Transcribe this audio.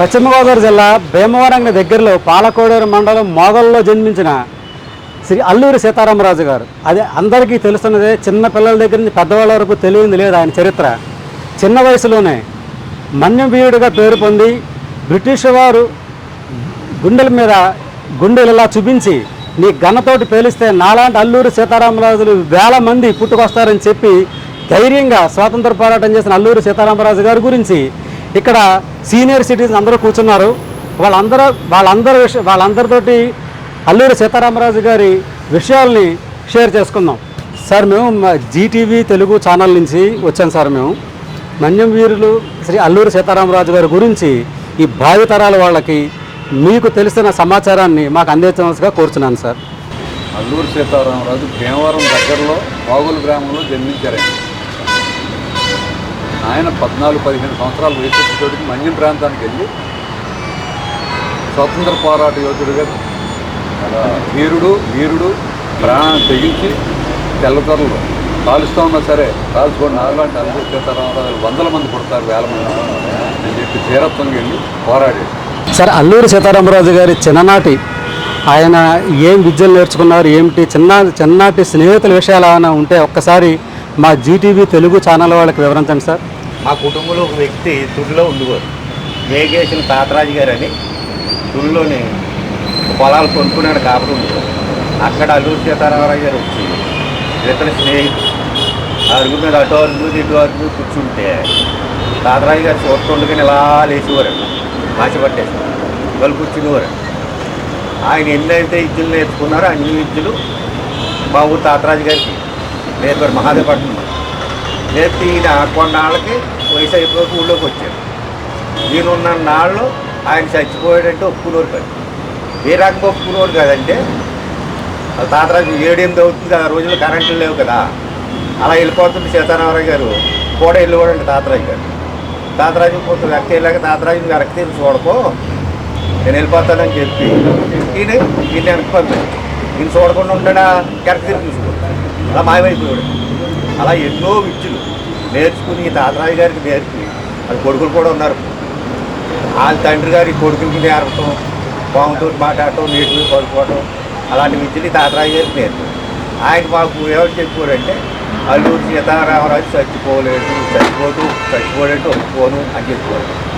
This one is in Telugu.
పశ్చిమ గోదావరి జిల్లా భీమవరంగ దగ్గరలో పాలకోడూరు మండలం మోగల్లో జన్మించిన శ్రీ అల్లూరి సీతారామరాజు గారు. అది అందరికీ తెలుస్తున్నదే చిన్న పిల్లల దగ్గర నుంచి పెద్దవాళ్ళ వరకు తెలియంది లేదు ఆయన చరిత్ర. చిన్న వయసులోనే మన్యవీయుడిగా పేరు పొంది బ్రిటిష్ వారు గుండెల మీద గుండెలు ఇలా చూపించి నీ గన్నతోటి పేలిస్తే నాలాంటి అల్లూరి సీతారామరాజులు వేల మంది పుట్టుకొస్తారని చెప్పి ధైర్యంగా స్వాతంత్ర పోరాటం చేసిన అల్లూరి సీతారామరాజు గారి గురించి ఇక్కడ సీనియర్ సిటిజన్స్ అందరూ కూర్చున్నారు. వాళ్ళందరూ వాళ్ళందరి విష వాళ్ళందరితోటి అల్లూరి సీతారామరాజు గారి విషయాల్ని షేర్ చేసుకుందాం. సార్ మేము మా జీటీవీ తెలుగు ఛానల్ నుంచి వచ్చాం సార్ మేము. మన్యం వీరులు శ్రీ అల్లూరి సీతారామరాజు గారి గురించి ఈ భావితరాల వాళ్ళకి మీకు తెలిసిన సమాచారాన్ని మాకు అందించవలసిగా కోరుచున్నాను సార్. అల్లూరు సీతారామరాజు భీమవరం దగ్గరలో బాగులు గ్రామంలో జన్మించారండి ఆయన పద్నాలుగు పదిహేను సంవత్సరాల వయసుతోటి మన్యం ప్రాంతానికి వెళ్ళి స్వతంత్ర పోరాట యోధుడుగా వీరుడు వీరుడు ప్రాణాన్ని తెగించి తెల్లతరలు కాలుస్తూ ఉన్నా సరే కాల్చుకొని నాలుగంటే అల్లూరు తర్వాత వందల మంది పుడతారు వేల మంది అని చెప్పి ధీరత్వంగా వెళ్ళి పోరాడాడు సార్ అల్లూరి సీతారామరాజు గారి చిన్ననాటి ఆయన ఏం విద్యలు నేర్చుకున్నారు ఏమిటి చిన్న చిన్ననాటి స్నేహితుల విషయాలు ఏమైనా ఉంటే ఒక్కసారి మా జీటీవీ తెలుగు ఛానల్ వాళ్ళకి వివరించండి సార్. మా కుటుంబంలో ఒక వ్యక్తి తుడిలో ఉండేవారు మేఘేసిన తాతరాజు గారు అని తుడిలోని పొలాలు కొనుక్కున్నాడు కాబట్టి ఉండేవారు అక్కడ అల్లూరు సీతారామరాజు గారు వచ్చి ఇతని స్నేహితుడు అరుగు మీద అటు అరుగు ఇటు అరుగు కూర్చుంటే తాతరాజు గారు చూస్తుండగానే ఇలా లేచేవారండి మాసి పట్టేసి వాళ్ళు కూర్చునేవారు. ఆయన ఎన్నైతే విద్యలు నేర్చుకున్నారో అన్ని విద్యలు మా ఊరు తాతరాజు గారికి నేర్పారు మహాదేవపట్నం నేర్పి ఈయన కొన్నాళ్ళకి వయసు అయిపోయి ఊళ్ళోకి వచ్చాడు. ఈయన ఉన్న నాళ్ళు ఆయన చచ్చిపోయాడంటే ఒప్పుకునేవారు కాదు. ఏ రకంగా ఒప్పుకునేవారు కాదంటే ఆ తాతరాజు ఏడెనిమిది అవుతుంది ఆ రోజుల్లో కరెంట్లు లేవు కదా. అలా వెళ్ళిపోతుంది సీతారామరావు గారు కూడా వెళ్ళిపోడండి తాతరాజు గారు. తాతరాజు కొంత వ్యక్తి వెళ్ళాక తాతరాజు వెనక్కి చూడకో నేను వెళ్ళిపోతానని చెప్పి ఈయన ఈయన వెనక్కి ఈయన చూడకుండా ఉండడా? వెనక్కి తిరిగి చూసుకోండి. అలా మాయమైపోయాడు. అలా ఎన్నో విద్యలు నేర్చుకుని ఈ తాతరాజు గారికి నేర్పి అది కొడుకులు కూడా ఉన్నారు. వాళ్ళ తండ్రి గారి కొడుకులకి నేర్పటం పాముతో మాట్లాడటం నీటి మీద పడుకోవటం అలాంటి విద్యని ఈ తాతరాజు గారికి నేర్పారు. ఆయన మాకు ఏమని చెప్పారంటే అల్లూరు సీతారామరాజు చచ్చిపోలేదు చచ్చిపోతూ చచ్చిపోలేట్టు ఒప్పుకోను అని చెప్పుకోరు